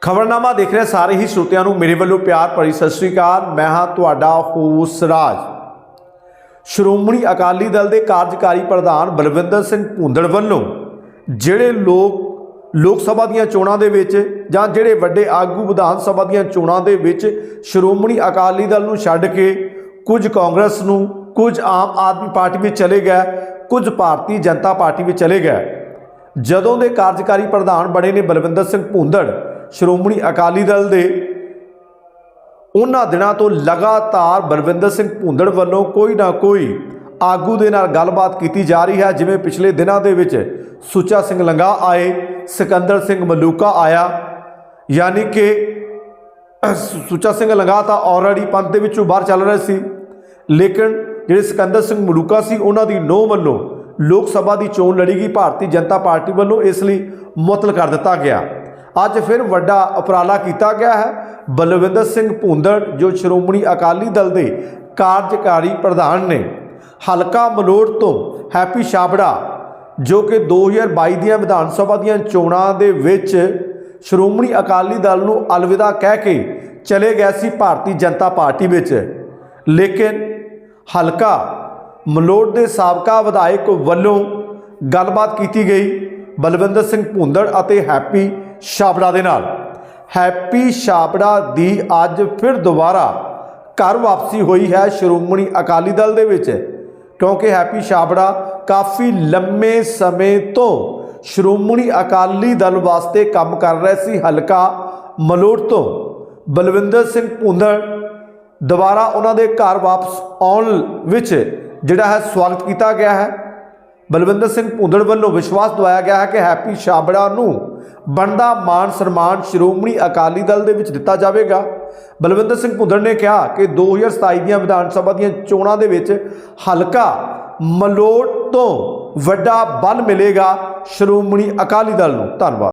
ਖਬਰਨਾਮਾ ਦੇਖ ਰਹੇ ਸਾਰੇ ਹੀ ਸਰੋਤਿਆਂ ਨੂੰ ਮੇਰੇ ਵੱਲੋਂ ਪਿਆਰ ਭਰੀ ਸਤਿ ਸ੍ਰੀ ਅਕਾਲ। ਮੈਂ ਹਾਂ ਤੁਹਾਡਾ ਹੋਸ ਰਾਜ। ਸ਼੍ਰੋਮਣੀ ਅਕਾਲੀ ਦਲ ਦੇ ਕਾਰਜਕਾਰੀ ਪ੍ਰਧਾਨ ਬਲਵਿੰਦਰ ਸਿੰਘ ਭੁੰਦੜ ਵੱਲੋਂ ਜਿਹੜੇ ਲੋਕ ਲੋਕ ਸਭਾ ਦੀਆਂ ਚੋਣਾਂ ਦੇ ਵਿੱਚ ਜਾਂ ਜਿਹੜੇ ਵੱਡੇ ਆਗੂ ਵਿਧਾਨ ਸਭਾ ਦੀਆਂ ਚੋਣਾਂ ਦੇ ਵਿੱਚ ਸ਼੍ਰੋਮਣੀ ਅਕਾਲੀ ਦਲ ਨੂੰ ਛੱਡ ਕੇ ਕੁਝ ਕਾਂਗਰਸ ਨੂੰ, ਕੁਝ ਆਮ ਆਦਮੀ ਪਾਰਟੀ ਵਿੱਚ ਚਲੇ ਗਏ, ਕੁਝ ਭਾਰਤੀ ਜਨਤਾ ਪਾਰਟੀ ਵਿੱਚ ਚਲੇ ਗਏ। ਜਦੋਂ ਦੇ ਕਾਰਜਕਾਰੀ ਪ੍ਰਧਾਨ ਬਣੇ ਨੇ ਬਲਵਿੰਦਰ ਸਿੰਘ ਭੁੰਦੜ ਸ਼੍ਰੋਮਣੀ ਅਕਾਲੀ ਦਲ ਦੇ। ਉਹਨਾਂ ਦਿਨਾਂ ਤੋਂ ਲਗਾਤਾਰ ਬਲਵਿੰਦਰ ਸਿੰਘ ਭੁੰਦੜ ਵੱਲੋਂ ਕੋਈ ਨਾ ਕੋਈ ਆਗੂ ਦੇ ਨਾਲ ਗੱਲਬਾਤ ਕੀਤੀ ਜਾ ਰਹੀ ਹੈ। ਜਿਵੇਂ ਪਿਛਲੇ ਦਿਨਾਂ ਦੇ ਵਿੱਚ ਸੁੱਚਾ ਸਿੰਘ ਲੰਗਾ ਆਏ, ਸਿਕੰਦਰ ਸਿੰਘ ਮਲੂਕਾ ਆਇਆ। ਯਾਨੀ ਕਿ ਸੁੱਚਾ ਸਿੰਘ ਲੰਗਾ ਤਾਂ ਆਲਰੇਡੀ ਪੰਥ ਦੇ ਵਿੱਚੋਂ ਬਾਹਰ ਚੱਲ ਰਹੇ ਸੀ। ਲੇਕਿਨ ਜਿਹੜੇ ਸਿਕੰਦਰ ਸਿੰਘ ਮਲੂਕਾ ਸੀ, ਉਹਨਾਂ ਦੀ ਨੋ ਵੱਲੋਂ ਲੋਕ ਸਭਾ ਦੀ ਚੋਣ ਲੜੀ ਗਈ। ਭਾਰਤੀ ਜਨਤਾ ਪਾਰਟੀ ਵੱਲੋਂ ਇਸ ਲਈ ਮੁਅੱਤਲ ਕਰ ਦਿੱਤਾ ਗਿਆ। ਅੱਜ ਫਿਰ ਵੱਡਾ ਉਪਰਾਲਾ ਕੀਤਾ ਗਿਆ ਹੈ। ਬਲਵਿੰਦਰ ਸਿੰਘ ਭੁੰਦੜ, ਜੋ ਸ਼੍ਰੋਮਣੀ ਅਕਾਲੀ ਦਲ ਦੇ ਕਾਰਜਕਾਰੀ ਪ੍ਰਧਾਨ ਨੇ, ਹਲਕਾ ਮਲੋੜ ਤੋਂ ਹੈਪੀ ਛਾਬੜਾ, ਜੋ ਕਿ 2022 ਦੀਆਂ ਵਿਧਾਨ ਸਭਾ ਦੀਆਂ ਚੋਣਾਂ ਦੇ ਵਿੱਚ ਸ਼੍ਰੋਮਣੀ ਅਕਾਲੀ ਦਲ ਨੂੰ ਅਲਵਿਦਾ ਕਹਿ ਕੇ ਚਲੇ ਗਏ ਸੀ ਭਾਰਤੀ ਜਨਤਾ ਪਾਰਟੀ ਵਿੱਚ। ਲੇਕਿਨ ਹਲਕਾ ਮਲੋੜ ਦੇ ਸਾਬਕਾ ਵਿਧਾਇਕ ਵੱਲੋਂ ਗੱਲਬਾਤ ਕੀਤੀ ਗਈ। ਬਲਵਿੰਦਰ ਸਿੰਘ ਭੁੰਦੜ ਅਤੇ ਹੈਪੀ ਛਾਬੜਾ ਦੇ ਨਾਲ। ਹੈਪੀ ਛਾਬੜਾ ਦੀ ਅੱਜ ਫਿਰ ਦੁਬਾਰਾ ਘਰ ਵਾਪਸੀ ਹੋਈ ਹੈ ਸ਼੍ਰੋਮਣੀ ਅਕਾਲੀ ਦਲ ਦੇ ਵਿੱਚ। ਕਿਉਂਕਿ ਹੈਪੀ ਛਾਬੜਾ ਕਾਫੀ ਲੰਮੇ ਸਮੇਂ ਤੋਂ ਸ਼੍ਰੋਮਣੀ ਅਕਾਲੀ ਦਲ ਵਾਸਤੇ ਕੰਮ ਕਰ ਰਹੇ ਸੀ, ਹਲਕਾ ਮਲੋਟ ਤੋਂ। ਬਲਵਿੰਦਰ ਸਿੰਘ ਭੁੰਦੜ ਦੁਬਾਰਾ ਉਹਨਾਂ ਦੇ ਘਰ ਵਾਪਸ ਆਉਣ ਵਿੱਚ ਜਿਹੜਾ ਹੈ ਸਵਾਗਤ ਕੀਤਾ ਗਿਆ ਹੈ। ਬਲਵਿੰਦਰ ਸਿੰਘ ਭੁੰਦੜ ਵੱਲੋਂ ਵਿਸ਼ਵਾਸ ਦਵਾਇਆ ਗਿਆ ਹੈ ਕਿ ਹੈਪੀ ਛਾਬੜਾ ਨੂੰ ਬਣਦਾ ਮਾਨ ਸਨਮਾਨ ਸ਼੍ਰੋਮਣੀ ਅਕਾਲੀ ਦਲ ਦੇ ਵਿੱਚ ਦਿੱਤਾ ਜਾਵੇਗਾ। ਬਲਵਿੰਦਰ ਸਿੰਘ ਭੁੰਦੜ ਨੇ ਕਿਹਾ ਕਿ 2027 ਦੀਆਂ ਵਿਧਾਨ ਸਭਾ ਦੀਆਂ ਚੋਣਾਂ ਦੇ ਵਿੱਚ ਹਲਕਾ ਮਲੋਟ ਤੋਂ ਵੱਡਾ ਬਲ ਮਿਲੇਗਾ ਸ਼੍ਰੋਮਣੀ ਅਕਾਲੀ ਦਲ ਨੂੰ। ਧੰਨਵਾਦ।